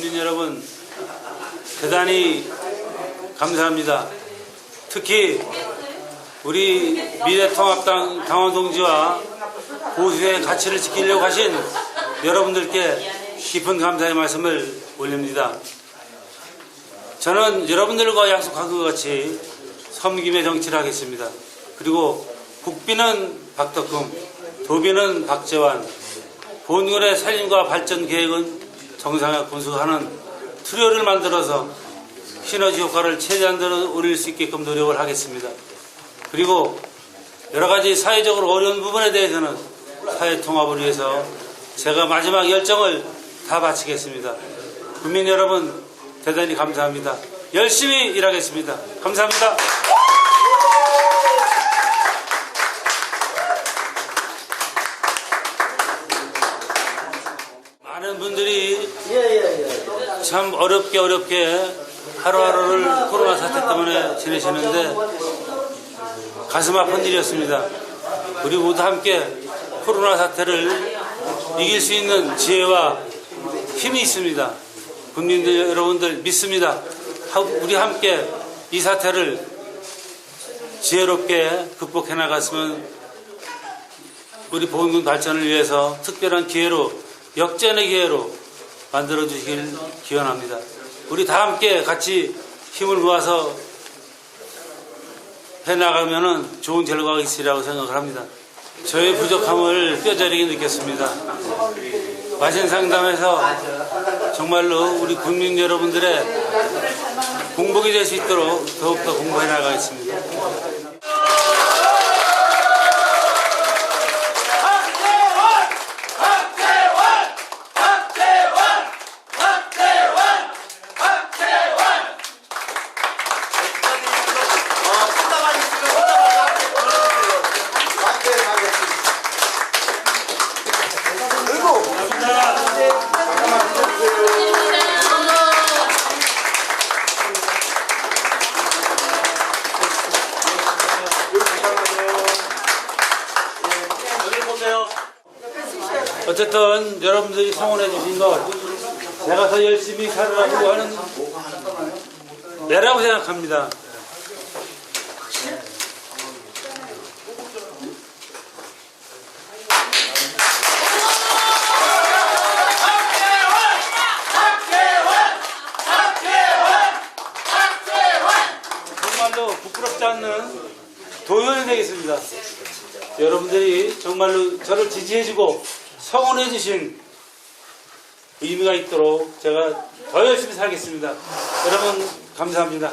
국민 여러분 대단히 감사합니다. 특히 우리 미래통합당 당원 동지와 보수의 가치를 지키려고 하신 여러분들께 깊은 감사의 말씀을 올립니다. 저는 여러분들과 약속한 것 같이 섬김의 정치를 하겠습니다. 그리고 국비는 박덕흠, 도비는 박재환, 본군의 살림과 발전 계획은 정상화 군수하는 투료를 만들어서 시너지 효과를 최대한으로 올릴 수 있게끔 노력을 하겠습니다. 그리고 여러 가지 사회적으로 어려운 부분에 대해서는 사회 통합을 위해서 제가 마지막 열정을 다 바치겠습니다. 국민 여러분 대단히 감사합니다. 열심히 일하겠습니다. 감사합니다. 많은 분들이 참 어렵게 어렵게 하루하루를 코로나 사태 때문에 지내시는데 가슴 아픈 일이었습니다. 우리 모두 함께 코로나 사태를 이길 수 있는 지혜와 힘이 있습니다. 국민들 여러분들 믿습니다. 하- 우리 함께 이 사태를 지혜롭게 극복해 나갔으면 우리 보건군 발전을 위해서 특별한 기회로 역전의 기회로 만들어 주시길 기원합니다. 우리 다 함께 같이 힘을 모아서 해 나가면은 좋은 결과가 있으리라고 생각을 합니다. 저의 부족함을 뼈저리게 느꼈습니다. 마신 상담에서 정말로 우리 국민 여러분들의 공복이 될 수 있도록 더욱더 공부해 나가겠습니다. 어쨌든 여러분들이 성원해 주신 것 제가 더 열심히 살으라고 하는 내라고 생각합니다. 정말로 부끄럽지 않는 도전이 되겠습니다. 여러분들이 정말로 저를 지지해주고 성원해주신 의미가 있도록 제가 더 열심히 살겠습니다. 여러분 감사합니다.